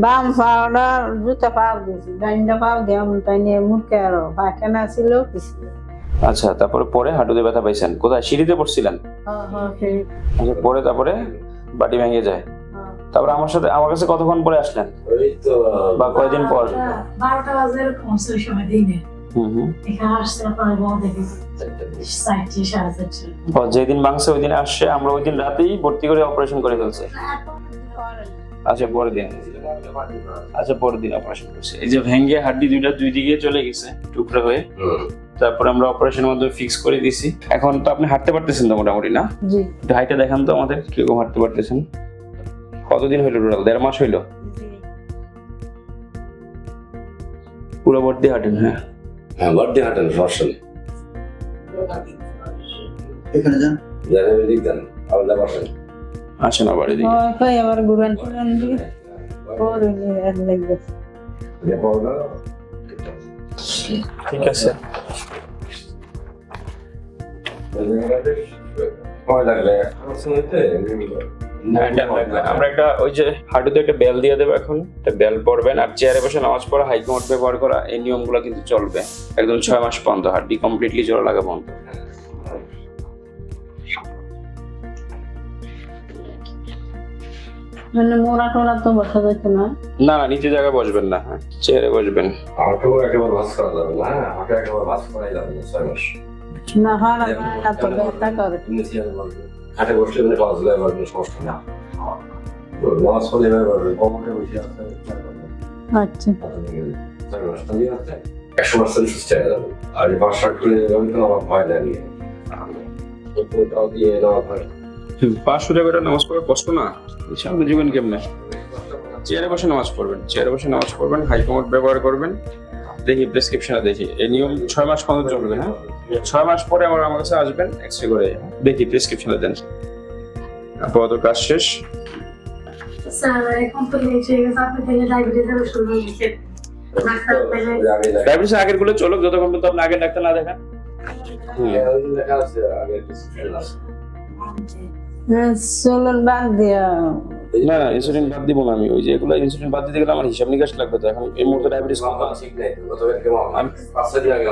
বাম পাওটা জুতা পাও দিয়েছি ডাইনটা পাও দিয়ে তাই নিয়ে মুখে আরও পায়খানা ছিল কি ছিল আচ্ছা তারপরে পরে হাঁটুতে ব্যথা পাইছেন। কোথায়? সিঁড়িতে পড়ছিলেন? হ্যাঁ, হ্যাঁ, সেই, আচ্ছা পরে তারপরে বাটি ভেঙে যায়। হ্যাঁ। তারপরে আমার সাথে আমার কাছে কতক্ষণ পরে আসলেন? ওই তো বা কয়দিন পর? বারোটা বাজে এরকম হচ্ছে সময় দিনে। হুম হুম। এখানে আসছে আপনার বন্ধ দেখি চারটে সাড়ে ও যেদিন মাংস ওই দিন আসছে আমরা ওই দিন রাতেই ভর্তি করে অপারেশন করে ফেলছে। আচ্ছা দিন। আচ্ছা দিন অপারেশন করছে। এই যে ভেঙে হাড্ডি দুইটা দুই দিকে চলে গেছে টুকরো হয়ে। তারপরে আমরা অপারেশনের মাধ্যমে ফিক্স করে দিছি এখন তো আপনি হাঁটতে পারতেছেন তো মোটামুটি না? জি। হাইটে দেখান তো আমাদের কীরকম হাঁটতে পারতেছেন। কতদিন হইল টোটাল দেড় মাস হইল? পুরো ভর্তি হাঁটেন হ্যাঁ? হ্যাঁ বার্থডে হাঁটেন সমস্যা নেই। এখানে যান। আলাদা বসেন আসেন আবার এদিকে। ওই কই আবার ঘুরান টুরান দিয়ে। পরে লাগবে। ঠিক আছে। আমরা একটা ওই যে হাঁটুতে একটা বেল দিয়ে দেবো এখন। একটা বেল পড়বেন আর চেয়ারে বসে নামাজ পড়া হাইকমোট ব্যবহার করা এই নিয়মগুলো কিন্তু চলবে। একদম ছয় মাস পর্যন্ত হাড্ডি কমপ্লিটলি জোড়া লাগা বন্ধ। মানে মোড়া টোড়া তো বসা যাচ্ছে না। না না নিচে জায়গায় বসবেন না হ্যাঁ চেয়ারে বসবেন। হাঁটু একেবারে ভাস করা যাবে না হ্যাঁ হাঁটু একেবারে ভাস করাই যাবে না ছয় মাস। না হাড়া না তো ব্যথা করে হাটে বসলে মানে পাওয়া যাবে এবার কোনো সমস্যা না নামাজ পড়লে এবার কমটে বসে আছে আচ্ছা। একশো পার্সেন্ট সুস্থ হয়ে যাবে। আর এই বাসা খুলে যাবে তো আমার ভয় লাগে। তাও দিয়ে নেওয়া হয়। পাঁচশো টাকা নামাজ পড়া কষ্ট না? সামনে জীবন কেমনে? চেয়ারে বসে নামাজ পড়বেন চেয়ারে বসে নামাজ পড়বেন হাইকমোট ব্যবহার করবেন। দেখি প্রেসক্রিপশনে দেখি। এই নিয়ম ছয় মাস পর্যন্ত চলবে হ্যাঁ ছয় মাস পরে আবার আমার কাছে আসবেন এক্স রে করে দেখি প্রেসক্রিপশনে দেন। আপাতত কাজ শেষ। হয়ে ডায়াবেটিস আগেরগুলো চলুক যতক্ষণ পর্যন্ত আপনি আগের ডাক্তার না দেখান। আছে হ্যাঁ, বাদ দিয়া। না না ইনসুলিন বাদ দিব না আমি। ওই যে এগুলো ইনসুলিন বাদ দিতে গেলে আমার হিসাব নিকাশ লাগবে তো। এখন এই মুহূর্তে ডায়াবেটিস ঠিক নাই। মামা পাঁচটা দিয়ে আগে।